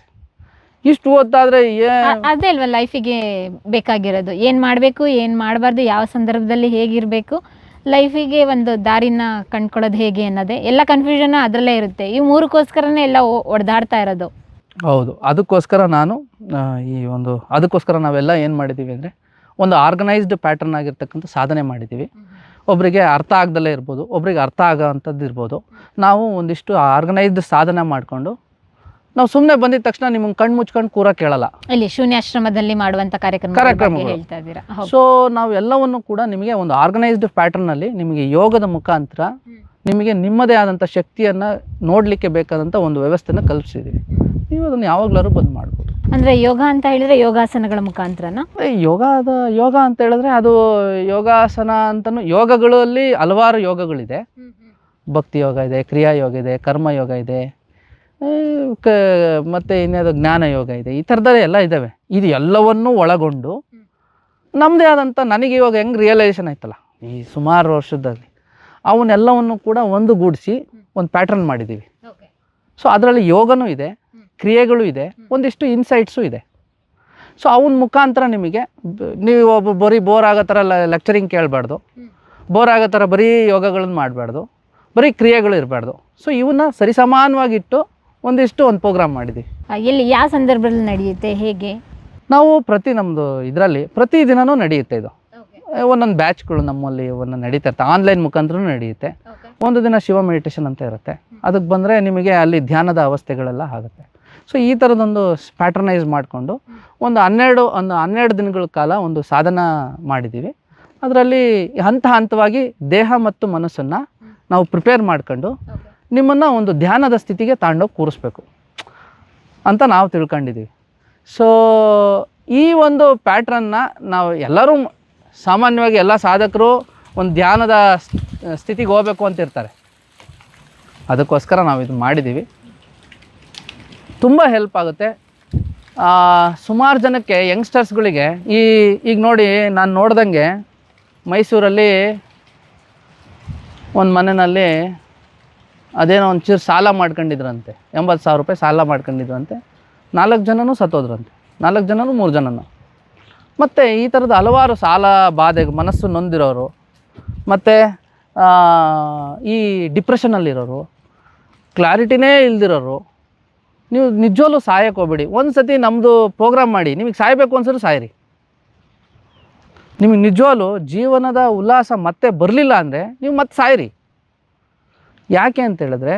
ಇಷ್ಟು ಓದ್ತಾದ್ರೆ ಏ ಅದೇ ಅಲ್ವಾ ಲೈಫಿಗೆ ಬೇಕಾಗಿರೋದು. ಏನ್ ಮಾಡ್ಬೇಕು ಏನ್ ಮಾಡಬಾರ್ದು ಯಾವ ಸಂದರ್ಭದಲ್ಲಿ ಹೇಗಿರ್ಬೇಕು ಲೈಫಿಗೆ ಒಂದು ದಾರಿನ ಕಂಡ್ಕೊಳ್ಳೋದು ಹೇಗೆ ಅನ್ನೋದೇ. ಎಲ್ಲ ಕನ್ಫ್ಯೂಷನ್ ಅದರಲ್ಲೇ ಇರುತ್ತೆ. ಈ ಮೂರಕ್ಕೋಸ್ಕರನೇ ಎಲ್ಲ ಒಡೆದಾಡ್ತಾ ಇರೋದು. ಹೌದು. ಅದಕ್ಕೋಸ್ಕರ ನಾನು ಆ, ಈ ಒಂದು ಅದಕ್ಕೋಸ್ಕರ ನಾವೆಲ್ಲ ಏನು ಮಾಡಿದ್ದೀವಿ ಅಂದರೆ ಒಂದು ಆರ್ಗನೈಸ್ಡ್ ಪ್ಯಾಟರ್ನ್ ಆಗಿರ್ತಕ್ಕಂಥ ಸಾಧನೆ ಮಾಡಿದ್ದೀವಿ ಒಬ್ಬರಿಗೆ ಅರ್ಥ ಆಗ್ದಲೇ ಇರ್ಬೋದು ಒಬ್ರಿಗೆ ಅರ್ಥ ಆಗೋ ಅಂಥದ್ದು ಇರ್ಬೋದು ನಾವು ಒಂದಿಷ್ಟು ಆರ್ಗನೈಸ್ಡ್ ಸಾಧನೆ ಮಾಡಿಕೊಂಡು ನಾವು ಸುಮ್ಮನೆ ಬಂದಿದ ತಕ್ಷಣ ನಿಮ್ಗೆ ಕಣ್ಣು ಮುಚ್ಕೊಂಡು ಕೂರ ಕೇಳಲ್ಲ. ಇಲ್ಲಿ ಶೂನ್ಯಾಶ್ರಮದಲ್ಲಿ ಮಾಡುವಂತ ಕಾರ್ಯಕ್ರಮ. ಹೇಳ್ತಾ ಇದ್ದೀರಾ. ಸೊ ನಾವು ಎಲ್ಲವನ್ನು ಕೂಡ ನಿಮಗೆ ಒಂದು ಆರ್ಗನೈಸ್ಡ್ ಪ್ಯಾಟರ್ನ್ ಅಲ್ಲಿ ನಿಮಗೆ ಯೋಗದ ಮುಖಾಂತರ ನಿಮಗೆ ನಿಮ್ಮದೇ ಆದಂಥ ಶಕ್ತಿಯನ್ನು ನೋಡಲಿಕ್ಕೆ ಬೇಕಾದಂಥ ಒಂದು ವ್ಯವಸ್ಥೆನ ಕಲ್ಪಿಸಿದ್ದೀವಿ ನೀವು ಅದನ್ನು ಯಾವಾಗಲಾದ್ರೂ ಬಂದ್ ಮಾಡ್ಬೋದು. ಅಂದ್ರೆ ಯೋಗ ಅಂತ ಹೇಳಿದ್ರೆ ಯೋಗಾಸನಗಳ ಮುಖಾಂತರನ? ಯೋಗದ ಯೋಗ ಅಂತ ಹೇಳಿದ್ರೆ ಅದು ಯೋಗಾಸನ ಅಂತಲೂ ಯೋಗಗಳಲ್ಲಿ ಹಲವಾರು ಯೋಗಗಳಿದೆ. ಭಕ್ತಿ ಯೋಗ ಇದೆ ಕ್ರಿಯಾ ಯೋಗ ಇದೆ ಕರ್ಮ ಯೋಗ ಇದೆ. ಕ ಮತ್ತು ಇನ್ಯಾವುದು ಜ್ಞಾನ ಯೋಗ ಇದೆ. ಈ ಥರದಲ್ಲೇ ಎಲ್ಲ ಇದ್ದಾವೆ. ಇದು ಎಲ್ಲವನ್ನೂ ಒಳಗೊಂಡು ನಮ್ಮದೇ ಆದಂಥ ನನಗೆ ಇವಾಗ ಹೆಂಗೆ ರಿಯಲೈಸೇಷನ್ ಆಯ್ತಲ್ಲ ಈ ಸುಮಾರು ವರ್ಷದಲ್ಲಿ ಅವನ್ನೆಲ್ಲವನ್ನು ಕೂಡ ಒಂದುಗೂಡಿಸಿ ಒಂದು ಪ್ಯಾಟ್ರನ್ ಮಾಡಿದ್ದೀವಿ ಸೊ ಅದರಲ್ಲಿ ಯೋಗನೂ ಇದೆ ಕ್ರಿಯೆಗಳು ಇದೆ ಒಂದಿಷ್ಟು ಇನ್ಸೈಟ್ಸು ಇದೆ. ಸೊ ಅವನ ಮುಖಾಂತರ ನಿಮಗೆ ನೀವು ಒಬ್ಬ ಬರೀ ಬೋರ್ ಆಗೋ ಥರ ಲೆಕ್ಚರಿಂಗ್ ಕೇಳಬಾರ್ದು. ಬೋರ್ ಆಗೋ ಥರ ಬರೀ ಯೋಗಗಳನ್ನು ಮಾಡಬಾರ್ದು. ಬರೀ ಕ್ರಿಯೆಗಳು ಇರಬಾರ್ದು. ಸೊ ಇವನ್ನ ಸರಿಸಮಾನವಾಗಿಟ್ಟು ಒಂದಿಷ್ಟು ಒಂದು ಪ್ರೋಗ್ರಾಮ್ ಮಾಡಿದ್ವಿ. ಆ, ಎಲ್ಲಿ ಯಾವ ಸಂದರ್ಭದಲ್ಲಿ ನಡೆಯುತ್ತೆ ಹೇಗೆ? ನಾವು ಪ್ರತಿ ನಮ್ಮದು ಇದರಲ್ಲಿ ಪ್ರತಿ ದಿನವೂ ನಡೆಯುತ್ತೆ ಇದು. ಆ, ಒಂದೊಂದು ಬ್ಯಾಚ್ಗಳು ನಮ್ಮಲ್ಲಿ ಒಂದು ನಡೀತಾ ಇರುತ್ತೆ ಆನ್ಲೈನ್ ಮುಖಾಂತರ ನಡೆಯುತ್ತೆ. ಒಂದು ದಿನ ಶಿವ ಮೆಡಿಟೇಷನ್ ಅಂತ ಇರುತ್ತೆ. ಅದಕ್ಕೆ ಬಂದರೆ ನಿಮಗೆ ಅಲ್ಲಿ ಧ್ಯಾನದ ಅವಸ್ಥೆಗಳೆಲ್ಲ ಆಗುತ್ತೆ. ಸೊ ಈ ಥರದೊಂದು ಪ್ಯಾಟ್ರನೈಸ್ ಮಾಡಿಕೊಂಡು ಒಂದು ಹನ್ನೆರಡು ಒಂದು ಹನ್ನೆರಡು ದಿನಗಳ ಕಾಲ ಒಂದು ಸಾಧನ ಮಾಡಿದ್ದೀವಿ. ಅದರಲ್ಲಿ ಹಂತ ಹಂತವಾಗಿ ದೇಹ ಮತ್ತು ಮನಸ್ಸನ್ನು ನಾವು ಪ್ರಿಪೇರ್ ಮಾಡ್ಕೊಂಡು ನಿಮ್ಮನ್ನು ಒಂದು ಧ್ಯಾನದ ಸ್ಥಿತಿಗೆ ತಾಂಡೋಗಿ ಕೂರಿಸ್ಬೇಕು ಅಂತ ನಾವು ತಿಳ್ಕೊಂಡಿದ್ದೀವಿ ಸೊ ಈ ಒಂದು ಪ್ಯಾಟ್ರನ್ನ ನಾವು ಎಲ್ಲರೂ ಸಾಮಾನ್ಯವಾಗಿ ಎಲ್ಲ ಸಾಧಕರು ಒಂದು ಧ್ಯಾನದ ಸ್ಥಿತಿಗೆ ಹೋಗ್ಬೇಕು ಅಂತ ಇರ್ತಾರೆ. ಅದಕ್ಕೋಸ್ಕರ ನಾವು ಇದು ಮಾಡಿದ್ದೀವಿ ತುಂಬ ಹೆಲ್ಪ್ ಆಗುತ್ತೆ. ಸುಮಾರು ಜನಕ್ಕೆ ಯಂಗ್ಸ್ಟರ್ಸ್ಗಳಿಗೆ ಈ, ಈಗ ನೋಡಿ ನಾನು ನೋಡ್ದಂಗೆ ಮೈಸೂರಲ್ಲಿ ಒಂದು ಮನೆಯಲ್ಲಿ ಅದೇನೋ ಒಂಚೂರು ಚೂರು ಸಾಲ ಮಾಡ್ಕೊಂಡಿದ್ರಂತೆ. ಎಂಬತ್ತು ಸಾವಿರ ರೂಪಾಯಿ ಸಾಲ ಮಾಡ್ಕೊಂಡಿದ್ರಂತೆ. ನಾಲ್ಕು ಜನನೂ ಸತ್ತೋದ್ರಂತೆ. ನಾಲ್ಕು ಜನನೂ ಮೂರು ಜನನೂ. ಮತ್ತು ಈ ಥರದ ಹಲವಾರು ಸಾಲ ಬಾಧೆ ಮನಸ್ಸು ನೊಂದಿರೋರು, ಮತ್ತು ಈ ಡಿಪ್ರೆಷನಲ್ಲಿರೋರು, ಕ್ಲಾರಿಟಿನೇ ಇಲ್ದಿರೋರು, ನೀವು ನಿಜವಲ್ಲೂ ಸಾಯಕ್ಕೆ ಹೋಗ್ಬೇಡಿ. ಒಂದು ಸತಿ ನಮ್ಮದು ಪ್ರೋಗ್ರಾಮ್ ಮಾಡಿ. ನಿಮಗೆ ಸಾಯಬೇಕು ಅನ್ಸಿದ್ರೆ ಸಾಯಿರಿ. ನಿಮಗೆ ನಿಜವಾಗ್ಲೂ ಜೀವನದ ಉಲ್ಲಾಸ ಮತ್ತೆ ಬರಲಿಲ್ಲ ಅಂದರೆ ನೀವು ಮತ್ತೆ ಸಾಯಿರಿ. ಯಾಕೆ ಅಂತ ಹೇಳಿದ್ರೆ,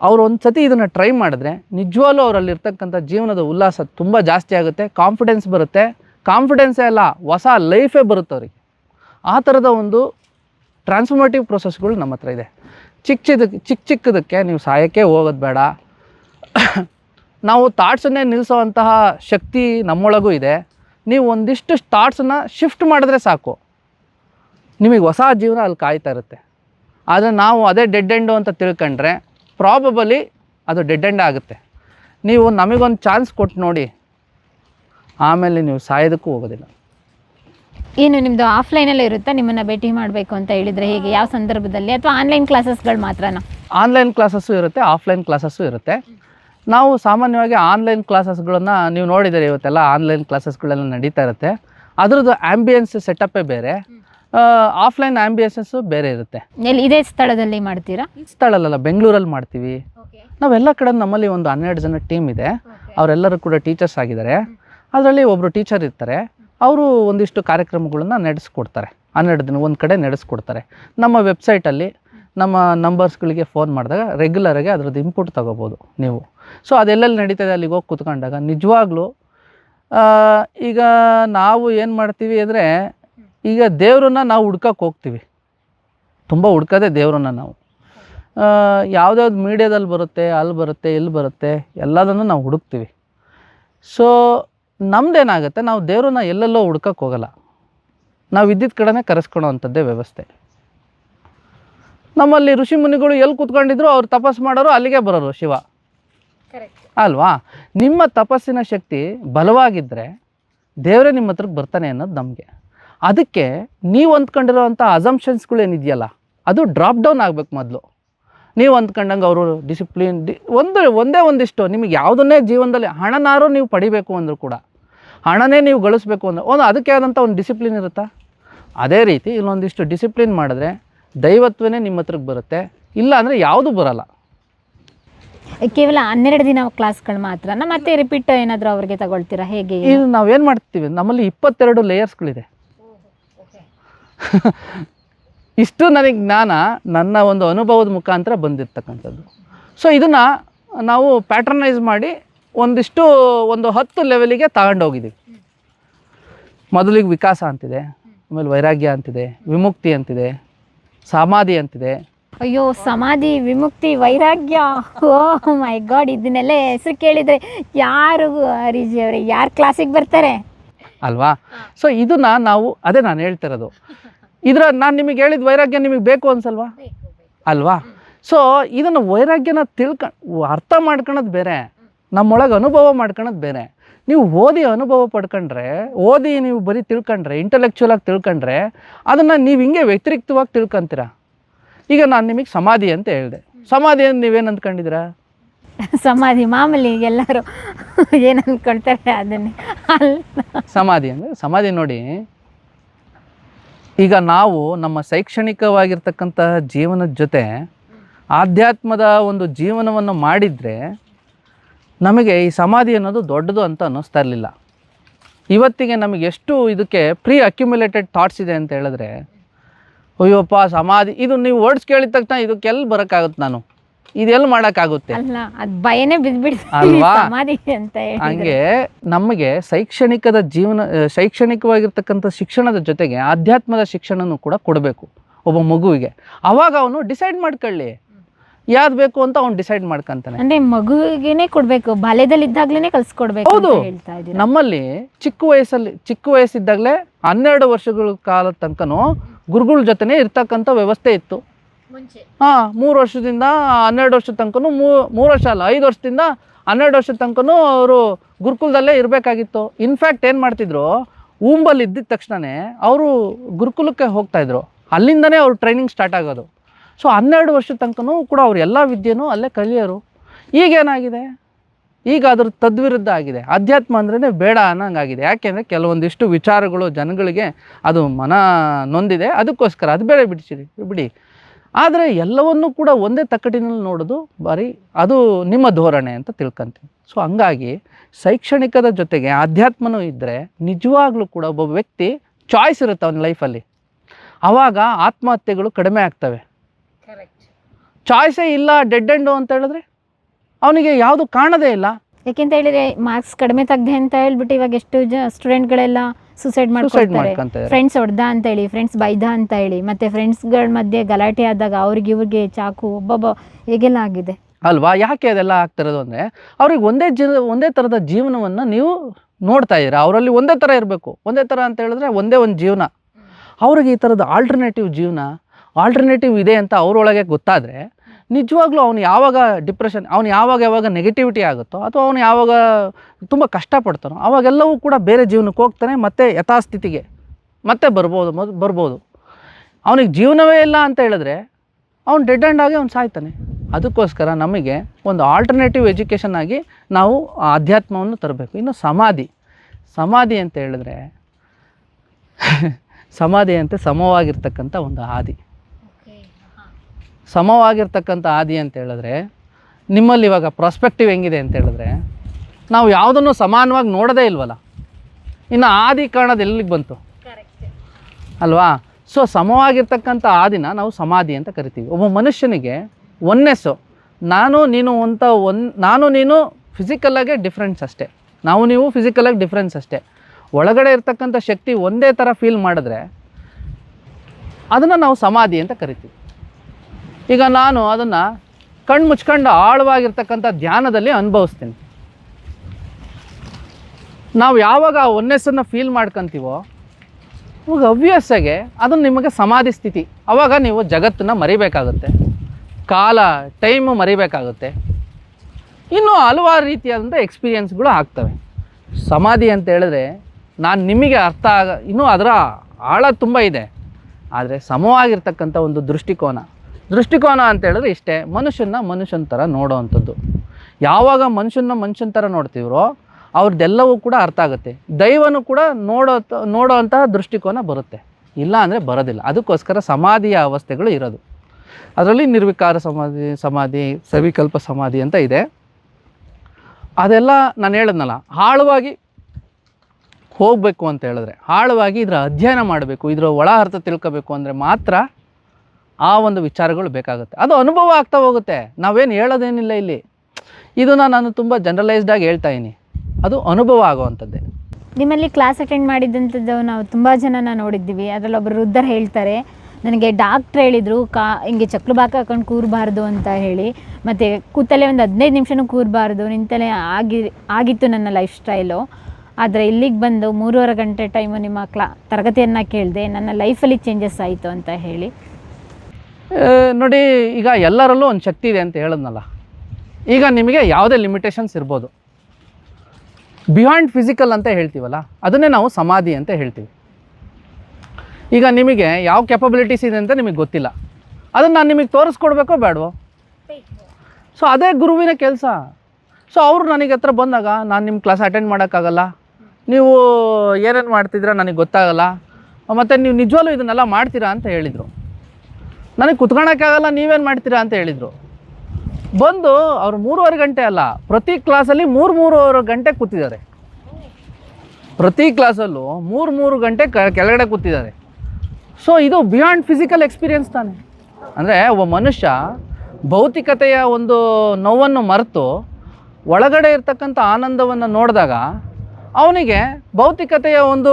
ಅವ್ರು ಒಂದು ಸತಿ ಇದನ್ನು ಟ್ರೈ ಮಾಡಿದ್ರೆ ನಿಜವಾಗ್ಲೂ ಅವರಲ್ಲಿರ್ತಕ್ಕಂಥ ಜೀವನದ ಉಲ್ಲಾಸ ತುಂಬ ಜಾಸ್ತಿ ಆಗುತ್ತೆ ಕಾನ್ಫಿಡೆನ್ಸ್ ಬರುತ್ತೆ. ಕಾನ್ಫಿಡೆನ್ಸೇ ಅಲ್ಲ, ಹೊಸ ಲೈಫೇ ಬರುತ್ತೆ ಅವರಿಗೆ. ಆ ಥರದ ಒಂದು ಟ್ರಾನ್ಸ್ಫಾರ್ಮೇಟಿವ್ ಪ್ರೊಸೆಸ್ಗಳು ನಮ್ಮ ಹತ್ರ ಇದೆ. ಚಿಕ್ಕ ಚಿಕ್ಕ ಚಿಕ್ಕ ಚಿಕ್ಕದಕ್ಕೆ ನೀವು ಸಾಯಕ್ಕೆ ಹೋಗೋದು ಬೇಡ. ನಾವು ಥಾಟ್ಸನ್ನೇ ನಿಲ್ಲಿಸೋವಂತಹ ಶಕ್ತಿ ನಮ್ಮೊಳಗೂ ಇದೆ. ನೀವು ಒಂದಿಷ್ಟು ಥಾಟ್ಸನ್ನು ಶಿಫ್ಟ್ ಮಾಡಿದ್ರೆ ಸಾಕು. ನಿಮಗೆ ಹೊಸ ಜೀವನ ಅಲ್ಲಿ ಕಾಯ್ತಾ ಇರುತ್ತೆ. ಆದರೆ ನಾವು ಅದೇ ಡೆಡ್ ಎಂಡು ಅಂತ ತಿಳ್ಕೊಂಡ್ರೆ ಪ್ರಾಬಬಲಿ ಅದು ಡೆಡ್ ಎಂಡ್ ಆಗುತ್ತೆ. ನೀವು ನಮಗೊಂದು ಚಾನ್ಸ್ ಕೊಟ್ಟು ನೋಡಿ. ಆಮೇಲೆ ನೀವು ಸಾಯೋದಕ್ಕೂ ಹೋಗೋದಿಲ್ಲ. ಏನು ನಿಮ್ಮದು ಆಫ್ಲೈನಲ್ಲೇ ಇರುತ್ತೆ? ನಿಮ್ಮನ್ನು ಭೇಟಿ ಮಾಡಬೇಕು ಅಂತ ಹೇಳಿದರೆ ಹೇಗೆ? ಯಾವ ಸಂದರ್ಭದಲ್ಲಿ? ಅಥವಾ ಆನ್ಲೈನ್ ಕ್ಲಾಸಸ್ಗಳು ಮಾತ್ರನಾ? ಆನ್ಲೈನ್ ಕ್ಲಾಸಸ್ಸು ಇರುತ್ತೆ ಆಫ್ಲೈನ್ ಕ್ಲಾಸಸ್ಸು ಇರುತ್ತೆ. ನಾವು ಸಾಮಾನ್ಯವಾಗಿ ಆನ್ಲೈನ್ ಕ್ಲಾಸಸ್ಗಳನ್ನು ನೀವು ನೋಡಿದರೆ ಇವತ್ತೆಲ್ಲ ಆನ್ಲೈನ್ ಕ್ಲಾಸಸ್ಗಳೆಲ್ಲ ನಡೀತಾ ಇರುತ್ತೆ. ಅದರದ್ದು ಆ್ಯಂಬಿಯನ್ಸ್ ಸೆಟಪ್ಪೇ ಬೇರೆ. ಆಫ್ಲೈನ್ ಆಂಬಿಯನ್ಸಸ್ ಬೇರೆ ಇರುತ್ತೆ. ಎಲ್ಲಿ ಇದೇ ಸ್ಥಳದಲ್ಲಿ ಮಾಡ್ತೀರಾ? ಸ್ಥಳಲ್ಲ ಬೆಂಗಳೂರಲ್ಲಿ ಮಾಡ್ತೀವಿ. ನಾವೆಲ್ಲ ಕಡೆ ನಮ್ಮಲ್ಲಿ ಒಂದು ಹನ್ನೆರಡು ಜನ ಟೀಮ್ ಇದೆ. ಅವರೆಲ್ಲರೂ ಕೂಡ ಟೀಚರ್ಸ್ ಆಗಿದ್ದಾರೆ. ಅದರಲ್ಲಿ ಒಬ್ಬರು ಟೀಚರ್ ಇರ್ತಾರೆ. ಅವರು ಒಂದಿಷ್ಟು ಕಾರ್ಯಕ್ರಮಗಳನ್ನು ನಡೆಸ್ಕೊಡ್ತಾರೆ. ಹನ್ನೆರಡು ದಿನ ಒಂದು ಕಡೆ ನಡೆಸ್ಕೊಡ್ತಾರೆ. ನಮ್ಮ ವೆಬ್ಸೈಟಲ್ಲಿ ನಮ್ಮ ನಂಬರ್ಸ್ಗಳಿಗೆ ಫೋನ್ ಮಾಡಿದಾಗ ರೆಗ್ಯುಲರಾಗಿ ಅದರದ್ದು ಇಂಪುಟ್ ತೊಗೋಬೋದು ನೀವು. ಸೊ ಅದೆಲ್ಲೆಲ್ಲಿ ನಡೀತದೆ ಅಲ್ಲಿಗೆ ಹೋಗಿ ಕೂತ್ಕೊಂಡಾಗ ನಿಜವಾಗ್ಲೂ ಈಗ ನಾವು ಏನು ಮಾಡ್ತೀವಿ ಅಂದರೆ ಈಗ ದೇವ್ರನ್ನ ನಾವು ಹುಡ್ಕಕ್ಕೆ ಹೋಗ್ತೀವಿ. ತುಂಬ ಹುಡ್ಕೋದೇ ದೇವ್ರನ್ನ ನಾವು. ಯಾವುದ್ಯಾವ್ದು ಮೀಡಿಯಾದಲ್ಲಿ ಬರುತ್ತೆ ಅಲ್ಲಿ ಬರುತ್ತೆ ಇಲ್ಲಿ ಬರುತ್ತೆ ಎಲ್ಲದನ್ನು ನಾವು ಹುಡುಕ್ತೀವಿ. ಸೊ ನಮ್ದೇನಾಗುತ್ತೆ ನಾವು ದೇವ್ರನ್ನ ಎಲ್ಲೆಲ್ಲೋ ಹುಡ್ಕಕ್ಕೆ ಹೋಗಲ್ಲ. ನಾವು ಇದ್ದಿದ್ದ ಕಡೆನೇ ಕರೆಸ್ಕೊಳೋ ಅಂಥದ್ದೇ ವ್ಯವಸ್ಥೆ. ನಮ್ಮಲ್ಲಿ ಋಷಿ ಮುನಿಗಳು ಎಲ್ಲಿ ಕೂತ್ಕೊಂಡಿದ್ರು ಅವ್ರು ತಪಸ್ ಮಾಡೋರು ಅಲ್ಲಿಗೆ ಬರೋರು ಶಿವ. ಅಲ್ವಾ? ನಿಮ್ಮ ತಪಸ್ಸಿನ ಶಕ್ತಿ ಬಲವಾಗಿದ್ದರೆ ದೇವರೇ ನಿಮ್ಮ ಹತ್ರಕ್ಕೆ ಬರ್ತಾನೆ ಅನ್ನೋದು ನಮಗೆ. ಅದಕ್ಕೆ ನೀವು ಅಂದ್ಕೊಂಡಿರೋವಂಥ ಅಸಂಪ್ಷನ್ಸ್ಗಳೇನಿದೆಯಲ್ಲ ಅದು ಡ್ರಾಪ್ ಡೌನ್ ಆಗಬೇಕು ಮೊದಲು. ನೀವು ಅಂದ್ಕೊಂಡಂಗೆ ಅವರು ಡಿಸಿಪ್ಲಿನ್ ಡಿ ಒಂದು ಒಂದೇ ಒಂದಿಷ್ಟು ನಿಮಗೆ ಯಾವುದನ್ನೇ ಜೀವನದಲ್ಲಿ ಹಣನಾರು ನೀವು ಪಡಿಬೇಕು ಅಂದರೂ ಕೂಡ ಹಣನೇ ನೀವು ಗಳಿಸ್ಬೇಕು ಅಂದ್ರೆ ಒಂದು ಅದಕ್ಕೆ ಆದಂಥ ಒಂದು ಡಿಸಿಪ್ಲಿನ್ ಇರುತ್ತಾ? ಅದೇ ರೀತಿ ಇಲ್ಲೊಂದಿಷ್ಟು ಡಿಸಿಪ್ಲಿನ್ ಮಾಡಿದ್ರೆ ದೈವತ್ವನೇ ನಿಮ್ಮ ಹತ್ರಕ್ಕೆ ಬರುತ್ತೆ ಇಲ್ಲ ಅಂದರೆ ಯಾವುದೂ ಬರಲ್ಲ. ಕೇವಲ ಹನ್ನೆರಡು ದಿನ ಕ್ಲಾಸ್ಗಳು ಮಾತ್ರ. ಮತ್ತೆ ರಿಪೀಟ್ ಏನಾದರೂ ಅವರಿಗೆ ತಗೊಳ್ತೀರಾ? ಹೇಗೆ? ಇದು ನಾವೇನು ಮಾಡ್ತೀವಿ? ನಮ್ಮಲ್ಲಿ ಇಪ್ಪತ್ತೆರಡು ಲೇಯರ್ಸ್ಗಳಿದೆ [LAUGHS] ಇಷ್ಟು ನನಗೆ ಜ್ಞಾನ ನನ್ನ ಒಂದು ಅನುಭವದ ಮುಖಾಂತರ ಬಂದಿರ್ತಕ್ಕಂಥದ್ದು. ಸೊ ಇದನ್ನು ನಾವು ಪ್ಯಾಟ್ರನೈಸ್ ಮಾಡಿ ಒಂದಿಷ್ಟು, ಒಂದು ಹತ್ತು ಲೆವೆಲಿಗೆ ತಗೊಂಡೋಗಿದ್ದೀವಿ. ಮೊದಲಿಗೆ ವಿಕಾಸ ಅಂತಿದೆ, ಆಮೇಲೆ ವೈರಾಗ್ಯ ಅಂತಿದೆ, ವಿಮುಕ್ತಿ ಅಂತಿದೆ, ಸಮಾಧಿ ಅಂತಿದೆ. ಅಯ್ಯೋ, ಸಮಾಧಿ, ವಿಮುಕ್ತಿ, ವೈರಾಗ್ಯ. ಓ ಮೈ ಗಾಡ್ ಇದನ್ನೆಲ್ಲ ಹೆಸರು ಕೇಳಿದರೆ ಯಾರು ಅವರೇ, ಯಾರು ಕ್ಲಾಸಿಗೆ ಬರ್ತಾರೆ? ಅಲ್ವಾ? ಸೊ ಇದನ್ನ ನಾವು ಅದೇ ನಾನು ಹೇಳ್ತಿರೋದು [LAUGHS] ಇದರ ನಾನು ನಿಮಗೆ ಹೇಳಿದ ವೈರಾಗ್ಯ ನಿಮಗೆ ಬೇಕು ಅನ್ಸಲ್ವಾ? ಅಲ್ವಾ? ಸೊ ಇದನ್ನು ವೈರಾಗ್ಯನ ತಿಳ್ಕ ಅರ್ಥ ಮಾಡ್ಕೊಳೋದು ಬೇರೆ. ನಮ್ಮೊಳಗೆ ಅನುಭವ ಮಾಡ್ಕೊಳೋದು ಬೇರೆ. ನೀವು ಓದಿ ಅನುಭವ ಪಡ್ಕೊಂಡ್ರೆ ಓದಿ ನೀವು ಬರೀ ತಿಳ್ಕೊಂಡ್ರೆ ಇಂಟಲೆಕ್ಚುಯಲ್ ಆಗಿ ತಿಳ್ಕೊಂಡ್ರೆ ಅದನ್ನು ನೀವು ಹಿಂಗೆ ವ್ಯತಿರಿಕ್ತವಾಗಿ ತಿಳ್ಕೊಂತೀರ? ಈಗ ನಾನು ನಿಮಗೆ ಸಮಾಧಿ ಅಂತ ಹೇಳಿದೆ. ಸಮಾಧಿ ಅಂತ ನೀವೇನು ಅಂದ್ಕೊಂಡಿದ್ದೀರಾ [LAUGHS] ಸಮಾಧಿ, ಮಾಮೂಲಿ ಎಲ್ಲರೂ ಏನು ಅಂದ್ಕೊಳ್ತಾರೆ ಅದನ್ನೇ. ಅಲ್ಲ. ಸಮಾಧಿ ಅಂದರೆ ಸಮಾಧಿ ನೋಡಿ. ಈಗ ನಾವು ನಮ್ಮ ಶೈಕ್ಷಣಿಕವಾಗಿರ್ತಕ್ಕಂತಹ ಜೀವನದ ಜೊತೆ ಆಧ್ಯಾತ್ಮದ ಒಂದು ಜೀವನವನ್ನು ಮಾಡಿದರೆ ನಮಗೆ ಈ ಸಮಾಧಿ ಅನ್ನೋದು ದೊಡ್ಡದು ಅಂತ ಅನ್ನಿಸ್ತಾ ಇರಲಿಲ್ಲ. ಇವತ್ತಿಗೆ ನಮಗೆ ಎಷ್ಟು ಇದಕ್ಕೆ ಪ್ರೀ ಅಕ್ಯುಮುಲೇಟೆಡ್ ಥಾಟ್ಸ್ ಇದೆ ಅಂತ ಹೇಳಿದ್ರೆ ಅಯ್ಯೋಪ್ಪ ಸಮಾಧಿ, ಇದು ನೀವು ವರ್ಡ್ಸ್ ಕೇಳಿದ ತಕ್ಷಣ ಇದಕ್ಕೆಲ್ಲಿ ಬರೋಕ್ಕಾಗುತ್ತೆ ನಾನು? ಇದೆಲ್ಲಿ ಮಾಡೋಕ್ಕಾಗುತ್ತೆ. ಅಲ್ಲ ಅದ್ ಭಯನೇ ಅಲ್ವಾ? ಸಮಾಧಿ ಅಂತ ಹೇಳಿ ಹಂಗೆ ನಮಗೆ ಶೈಕ್ಷಣಿಕದ ಜೀವನ ಆ, ಶೈಕ್ಷಣಿಕವಾಗಿರ್ತಕ್ಕಂಥ ಶಿಕ್ಷಣದ ಜೊತೆಗೆ ಆಧ್ಯಾತ್ಮದ ಶಿಕ್ಷಣನೂ ಕೂಡ ಕೊಡಬೇಕು ಒಬ್ಬ ಮಗುವಿಗೆ. ಅವಾಗ ಅವನು ಡಿಸೈಡ್ ಮಾಡ್ಕೊಳ್ಳಿ. ಯಾವ್ದು ಬೇಕು ಅಂತ ಅವ್ನು ಡಿಸೈಡ್ ಮಾಡ್ಕೊಂತಾನೆ. ಅಂದ್ರೆ ಮಗುವಿಗೆನೆ ಕೊಡ್ಬೇಕು ಬಾಲ್ಯದಲ್ಲಿ ಇದ್ದಾಗ್ಲೇನೆ ಕಲ್ಸ್ಕೊಡ್ಬೇಕು ಅಂತ ಹೌದು. ಹೇಳ್ತಾ ನಮ್ಮಲ್ಲಿ ಚಿಕ್ಕ ವಯಸ್ಸಲ್ಲಿ ಚಿಕ್ಕ ವಯಸ್ಸಿದ್ದಾಗಲೇ ಹನ್ನೆರಡು ವರ್ಷಗಳ ಕಾಲದ ತನಕನೂ ಗುರುಗಳ ಜೊತೆನೇ ಇರ್ತಕ್ಕಂಥ ವ್ಯವಸ್ಥೆ ಇತ್ತು. ಹಾಂ, ಮೂರು ವರ್ಷದಿಂದ ಹನ್ನೆರಡು ವರ್ಷದ ತನಕನೂ ಮೂ, ಮೂರು ವರ್ಷ ಅಲ್ಲ, ಐದು ವರ್ಷದಿಂದ ಹನ್ನೆರಡು ವರ್ಷದ ತನಕನೂ ಅವರು ಗುರುಕುಲದಲ್ಲೇ ಇರಬೇಕಾಗಿತ್ತು. ಇನ್ಫ್ಯಾಕ್ಟ್ ಏನು ಮಾಡ್ತಿದ್ರು ಊಂಬಲ್ಲಿ ಇದ್ದಿದ್ದ ತಕ್ಷಣವೇ ಅವರು ಗುರುಕುಲಕ್ಕೆ ಹೋಗ್ತಾಯಿದ್ರು ಅಲ್ಲಿಂದನೇ ಅವ್ರ ಟ್ರೈನಿಂಗ್ ಸ್ಟಾರ್ಟ್ ಆಗೋದು. ಸೊ ಹನ್ನೆರಡು ವರ್ಷದ ತನಕನೂ ಕೂಡ ಅವ್ರು ಎಲ್ಲ ವಿದ್ಯೆನೂ ಅಲ್ಲೇ ಕಲಿಯೋರು. ಈಗೇನಾಗಿದೆ ಈಗ ಅದ್ರ ತದ್ವಿರುದ್ಧ ಆಗಿದೆ. ಅಧ್ಯಾತ್ಮ ಅಂದ್ರೇ ಬೇಡ ಅನ್ನಂಗಾಗಿದೆ. ಯಾಕೆಂದರೆ ಕೆಲವೊಂದಿಷ್ಟು ವಿಚಾರಗಳು ಜನಗಳಿಗೆ ಅದು ಮನ ನೊಂದಿದೆ. ಅದಕ್ಕೋಸ್ಕರ ಅದು ಬೇರೆ ಬಿಡಿಸಿರಿ. ಬಿಡಿ. ಆದರೆ ಎಲ್ಲವನ್ನೂ ಕೂಡ ಒಂದೇ ತಕ್ಕಡಿನಲ್ಲಿ ನೋಡೋದು ಬಾರಿ ಅದು ನಿಮ್ಮ ಧೋರಣೆ ಅಂತ ತಿಳ್ಕೊಂತೀನಿ. ಸೊ ಹಂಗಾಗಿ ಶೈಕ್ಷಣಿಕದ ಜೊತೆಗೆ ಆಧ್ಯಾತ್ಮನೂ ಇದ್ದರೆ ನಿಜವಾಗ್ಲೂ ಕೂಡ ಒಬ್ಬ ವ್ಯಕ್ತಿ ಚಾಯ್ಸ್ ಇರುತ್ತೆ ಅವನ ಲೈಫಲ್ಲಿ ಆವಾಗ ಆತ್ಮಹತ್ಯೆಗಳು ಕಡಿಮೆ ಆಗ್ತವೆ. ಚಾಯ್ಸೇ ಇಲ್ಲ ಡೆಡ್ ಎಂಡು ಅಂತ ಹೇಳಿದ್ರೆ ಅವನಿಗೆ ಯಾವುದು ಕಾಣದೇ ಇಲ್ಲ. ಯಾಕೆಂತ ಹೇಳಿದ್ರೆ ಮಾರ್ಕ್ಸ್ ಕಡಿಮೆ ತೆಗ್ದೆ ಅಂತ ಹೇಳ್ಬಿಟ್ಟು ಇವಾಗ ಎಷ್ಟು ಜ ಸ್ಟೂಡೆಂಟ್ಗಳೆಲ್ಲ ಸುಸೈಡ್ ಮಾಡ್ಕೊಳ್ತಾರೆ ಫ್ರೆಂಡ್ಸ್ ಹೊಡ್ದ ಅಂತ ಹೇಳಿ ಫ್ರೆಂಡ್ಸ್ ಬೈದ ಅಂತ ಹೇಳಿ ಮತ್ತೆ ಫ್ರೆಂಡ್ಸ್ಗಳ ಮಧ್ಯೆ ಗಲಾಟೆ ಆದಾಗ ಅವ್ರಿಗೆ ಇವ್ರಿಗೆ ಚಾಕು ಒಬ್ಬೊಬ್ಬ ಹೇಗೆಲ್ಲ ಆಗಿದೆ? ಅಲ್ವಾ? ಯಾಕೆ ಅದೆಲ್ಲ ಆಗ್ತಿರೋದು ಅಂದರೆ ಅವ್ರಿಗೆ ಒಂದೇ ಜೀವ ಒಂದೇ ಥರದ ಜೀವನವನ್ನು ನೀವು ನೋಡ್ತಾ ಇದ್ದೀರಾ? ಅವರಲ್ಲಿ ಒಂದೇ ಥರ ಇರಬೇಕು. ಒಂದೇ ಥರ ಅಂತ ಹೇಳಿದ್ರೆ ಒಂದೇ ಒಂದು ಜೀವನ. ಅವ್ರಿಗೆ ಈ ಥರದ ಆಲ್ಟರ್ನೇಟಿವ್ ಜೀವನ ಆಲ್ಟರ್ನೇಟಿವ್ ಇದೆ ಅಂತ ಅವರೊಳಗೆ ಗೊತ್ತಾದರೆ ನಿಜವಾಗ್ಲೂ ಅವ್ನು ಯಾವಾಗ ಡಿಪ್ರೆಷನ್ ಅವ್ನು ಯಾವಾಗ ಯಾವಾಗ ನೆಗೆಟಿವಿಟಿ ಆಗುತ್ತೋ ಅಥವಾ ಅವನು ಯಾವಾಗ ತುಂಬ ಕಷ್ಟಪಡ್ತಾನೋ ಅವಾಗೆಲ್ಲವೂ ಕೂಡ ಬೇರೆ ಜೀವನಕ್ಕೆ ಹೋಗ್ತಾನೆ, ಮತ್ತೆ ಯಥಾಸ್ಥಿತಿಗೆ ಮತ್ತೆ ಬರ್ಬೋದು ಮೊದ್ ಬರ್ಬೋದು. ಅವನಿಗೆ ಜೀವನವೇ ಇಲ್ಲ ಅಂತ ಹೇಳಿದ್ರೆ ಅವ್ನು ಡೆಡ್ ಆ್ಯಂಡ್ ಆಗಿ ಅವ್ನು ಸಾಯ್ತಾನೆ. ಅದಕ್ಕೋಸ್ಕರ ನಮಗೆ ಒಂದು ಆಲ್ಟರ್ನೇಟಿವ್ ಎಜುಕೇಷನ್ ಆಗಿ ನಾವು ಆಧ್ಯಾತ್ಮವನ್ನು ತರಬೇಕು. ಇನ್ನು ಸಮಾಧಿ ಸಮಾಧಿ ಅಂತ ಹೇಳಿದ್ರೆ [LAUGHS] ಸಮಾಧಿ ಅಂತ ಸಮವಾಗಿರ್ತಕ್ಕಂಥ ಒಂದು ಹಾದಿ ಸಮವಾಗಿರ್ತಕ್ಕಂಥ ಆದಿ ಅಂತ ಹೇಳಿದ್ರೆ, ನಿಮ್ಮಲ್ಲಿ ಇವಾಗ ಪ್ರಾಸ್ಪೆಕ್ಟಿವ್ ಹೆಂಗಿದೆ ಅಂತ ಹೇಳಿದ್ರೆ, ನಾವು ಯಾವುದನ್ನು ಸಮಾನವಾಗಿ ನೋಡೋದೇ ಇಲ್ವಲ್ಲ. ಇನ್ನು ಆದಿ ಕಾಣೋದು ಎಲ್ಲಿಗೆ ಬಂತು? ಅಲ್ವಾ? ಸೊ ಸಮವಾಗಿರ್ತಕ್ಕಂಥ ಆದಿನ ನಾವು ಸಮಾಧಿ ಅಂತ ಕರಿತೀವಿ. ಒಬ್ಬ ಮನುಷ್ಯನಿಗೆ ಒನ್ನೆಸ್ಸು ನಾನು, ನೀನು ಅಂತ ಒನ್, ನಾನು, ನೀನು ಫಿಸಿಕಲ್ಲಾಗೆ ಡಿಫ್ರೆನ್ಸ್ ಅಷ್ಟೇ. ನಾವು, ನೀವು ಫಿಸಿಕಲಾಗಿ ಡಿಫ್ರೆನ್ಸ್ ಅಷ್ಟೇ. ಒಳಗಡೆ ಇರ್ತಕ್ಕಂಥ ಶಕ್ತಿ ಒಂದೇ ಥರ ಫೀಲ್ ಮಾಡಿದ್ರೆ, ಅದನ್ನು ನಾವು ಸಮಾಧಿ ಅಂತ ಕರಿತೀವಿ. ಈಗ ನಾನು ಅದನ್ನು ಕಣ್ಣು ಮುಚ್ಕೊಂಡು ಆಳವಾಗಿರ್ತಕ್ಕಂಥ ಧ್ಯಾನದಲ್ಲಿ ಅನುಭವಿಸ್ತೀನಿ. ನಾವು ಯಾವಾಗ ಆ ಒನ್ನೆಸ್ಸನ್ನು ಫೀಲ್ ಮಾಡ್ಕೊತೀವೋ ಇವಾಗ ಹವ್ಯಾಸಾಗೆ ಅದನ್ನು ನಿಮಗೆ ಸಮಾಧಿ ಸ್ಥಿತಿ. ಆವಾಗ ನೀವು ಜಗತ್ತನ್ನು ಮರಿಬೇಕಾಗುತ್ತೆ. ಕಾಲ ಟೈಮು ಮರಿಬೇಕಾಗುತ್ತೆ. ಇನ್ನೂ ಹಲವಾರು ರೀತಿಯಾದಂಥ ಎಕ್ಸ್ಪೀರಿಯೆನ್ಸ್ಗಳು ಆಗ್ತವೆ. ಸಮಾಧಿ ಅಂತ ಹೇಳಿದ್ರೆ ನಾನು ನಿಮಗೆ ಅರ್ಥ ಆಗ, ಇನ್ನೂ ಅದರ ಆಳ ತುಂಬ ಇದೆ. ಆದರೆ ಸಮವಾಗಿರ್ತಕ್ಕಂಥ ಒಂದು ದೃಷ್ಟಿಕೋನ ದೃಷ್ಟಿಕೋನ ಅಂತ ಹೇಳಿದ್ರೆ ಇಷ್ಟೇ. ಮನುಷ್ಯನ ಮನುಷ್ಯನ ಥರ ನೋಡೋವಂಥದ್ದು. ಯಾವಾಗ ಮನುಷ್ಯನ ಮನುಷ್ಯನ ಥರ ನೋಡ್ತೀವ್ರೋ ಅವ್ರದ್ದೆಲ್ಲವೂ ಕೂಡ ಅರ್ಥ ಆಗುತ್ತೆ. ದೈವನೂ ಕೂಡ ನೋಡೋ ನೋಡೋ ಅಂತಹ ದೃಷ್ಟಿಕೋನ ಬರುತ್ತೆ. ಇಲ್ಲ ಅಂದರೆ ಬರೋದಿಲ್ಲ. ಅದಕ್ಕೋಸ್ಕರ ಸಮಾಧಿಯ ಅವಸ್ಥೆಗಳು ಇರೋದು. ಅದರಲ್ಲಿ ನಿರ್ವಿಕಾರ ಸಮಾಧಿ ಸಮಾಧಿ, ಸವಿಕಲ್ಪ ಸಮಾಧಿ ಅಂತ ಇದೆ. ಅದೆಲ್ಲ ನಾನು ಹೇಳಿದ್ನಲ್ಲ, ಆಳವಾಗಿ ಹೋಗಬೇಕು ಅಂತ ಹೇಳಿದ್ರೆ, ಆಳವಾಗಿ ಇದರ ಅಧ್ಯಯನ ಮಾಡಬೇಕು, ಇದರ ಒಳ ಅರ್ಥ ತಿಳ್ಕೋಬೇಕು ಅಂದರೆ ಮಾತ್ರ ಆ ಒಂದು ವಿಚಾರಗಳು ಬೇಕಾಗುತ್ತೆ. ಅದು ಅನುಭವ ಆಗ್ತಾ ಹೋಗುತ್ತೆ. ನಾವೇನು ಹೇಳೋದೇನಿಲ್ಲ ಇಲ್ಲಿ. ಇದನ್ನು ನಾನು ತುಂಬ ಜನರಲೈಸ್ಡಾಗಿ ಹೇಳ್ತಾ ಇದ್ದೀನಿ. ಅದು ಅನುಭವ ಆಗುವಂಥದ್ದೇ. ನಿಮ್ಮಲ್ಲಿ ಕ್ಲಾಸ್ ಅಟೆಂಡ್ ಮಾಡಿದ್ದಂಥದ್ದು ನಾವು ತುಂಬ ಜನನ ನೋಡಿದ್ದೀವಿ. ಅದರಲ್ಲಿ ಒಬ್ಬರು ವೃದ್ಧರು ಹೇಳ್ತಾರೆ, ನನಗೆ ಡಾಕ್ಟ್ರ್ ಹೇಳಿದರು, ಕಾ, ಹಿಂಗೆ ಚಕ್ಲು ಬಾಕ ಹಾಕೊಂಡು ಕೂರಬಾರ್ದು ಅಂತ ಹೇಳಿ. ಮತ್ತು ಕೂತಲ್ಲೇ ಒಂದು ಹದಿನೈದು ನಿಮಿಷನೂ ಕೂರಬಾರ್ದು. ನಿಂತಲೇ ಆಗಿ, ಆಗಿತ್ತು ನನ್ನ ಲೈಫ್ ಸ್ಟೈಲು ಆದರೆ ಇಲ್ಲಿಗೆ ಬಂದು ಮೂರುವರೆ ಗಂಟೆ ಟೈಮು ನಿಮ್ಮ ಕ್ಲಾ, ತರಗತಿಯನ್ನು ಕೇಳಿದೆ ನನ್ನ ಲೈಫಲ್ಲಿ ಚೇಂಜಸ್ ಆಯಿತು ಅಂತ ಹೇಳಿ. ನೋಡಿ, ಈಗ ಎಲ್ಲರಲ್ಲೂ ಒಂದು ಶಕ್ತಿ ಇದೆ ಅಂತ ಹೇಳಿದ್ನಲ್ಲ. ಈಗ ನಿಮಗೆ ಯಾವುದೇ ಲಿಮಿಟೇಷನ್ಸ್ ಇರ್ಬೋದು. ಬಿಯಾಂಡ್ ಫಿಸಿಕಲ್ ಅಂತ ಹೇಳ್ತೀವಲ್ಲ, ಅದನ್ನೇ ನಾವು ಸಮಾಧಿ ಅಂತ ಹೇಳ್ತೀವಿ. ಈಗ ನಿಮಗೆ ಯಾವ ಕೆಪಬಿಲಿಟೀಸ್ ಇದೆ ಅಂತ ನಿಮಗೆ ಗೊತ್ತಿಲ್ಲ. ಅದನ್ನು ನಾನು ನಿಮಗೆ ತೋರಿಸ್ಕೊಡ್ಬೇಕೋ ಬೇಡವೋ ಸೊ ಅದೇ ಗುರುವಿನ ಕೆಲಸ. ಸೊ ಅವರು ನನಗೆ ಹತ್ರ ಬಂದಾಗ ನಾನು ನಿಮ್ಮ ಕ್ಲಾಸ್ ಅಟೆಂಡ್ ಮಾಡೋಕ್ಕಾಗಲ್ಲ. ನೀವು ಏನೇನು ಮಾಡ್ತಿದ್ದೀರಾ ನನಗೆ ಗೊತ್ತಾಗಲ್ಲ. ಮತ್ತು ನೀವು ನಿಜವಾಗ್ಲೂ ಇದನ್ನೆಲ್ಲ ಮಾಡ್ತೀರಾ ಅಂತ ಹೇಳಿದರು. ನನಗೆ ಕುತ್ಕೊಳಕ್ಕಾಗಲ್ಲ, ನೀವೇನು ಮಾಡ್ತೀರಾ ಅಂತ ಹೇಳಿದರು. ಬಂದು ಅವರು ಮೂರುವರೆ ಗಂಟೆ ಅಲ್ಲ, ಪ್ರತಿ ಕ್ಲಾಸಲ್ಲಿ ಮೂರು ಮೂರುವರೆ ಗಂಟೆ ಕೂತಿದ್ದಾರೆ. ಪ್ರತಿ ಕ್ಲಾಸಲ್ಲೂ ಮೂರು ಮೂರು ಗಂಟೆ ಕೆಳಗಡೆ ಕೂತಿದ್ದಾರೆ. ಸೊ ಇದು ಬಿಯಾಂಡ್ ಫಿಸಿಕಲ್ ಎಕ್ಸ್ಪೀರಿಯೆನ್ಸ್ ತಾನೆ. ಅಂದರೆ ಒಬ್ಬ ಮನುಷ್ಯ ಭೌತಿಕತೆಯ ಒಂದು ನೋವನ್ನು ಮರೆತು ಒಳಗಡೆ ಇರ್ತಕ್ಕಂಥ ಆನಂದವನ್ನು ನೋಡಿದಾಗ ಅವನಿಗೆ ಭೌತಿಕತೆಯ ಒಂದು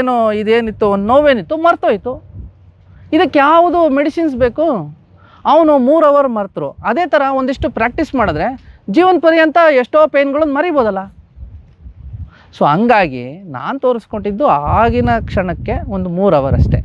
ಏನು, ಇದೇನಿತ್ತು, ಒಂದು ನೋವೇನಿತ್ತು, ಮರ್ತೋಯ್ತು. ಇದಕ್ಕೆ ಯಾವುದು ಮೆಡಿಸಿನ್ಸ್ ಬೇಕು? ಅವನು ಮೂರು ಅವರ್ ಮರೆತರು. ಅದೇ ಥರ ಒಂದಿಷ್ಟು ಪ್ರಾಕ್ಟೀಸ್ ಮಾಡಿದ್ರೆ ಜೀವನ ಪರ್ಯಂತ ಎಷ್ಟೋ ಪೇನ್ಗಳನ್ನು ಮರಿಬೋದಲ್ಲ. ಸೊ ಹಂಗಾಗಿ ನಾನು ತೋರಿಸ್ಕೊಟ್ಟಿದ್ದು ಆಗಿನ ಕ್ಷಣಕ್ಕೆ ಒಂದು ಮೂರು ಅವರ್ ಅಷ್ಟೇ.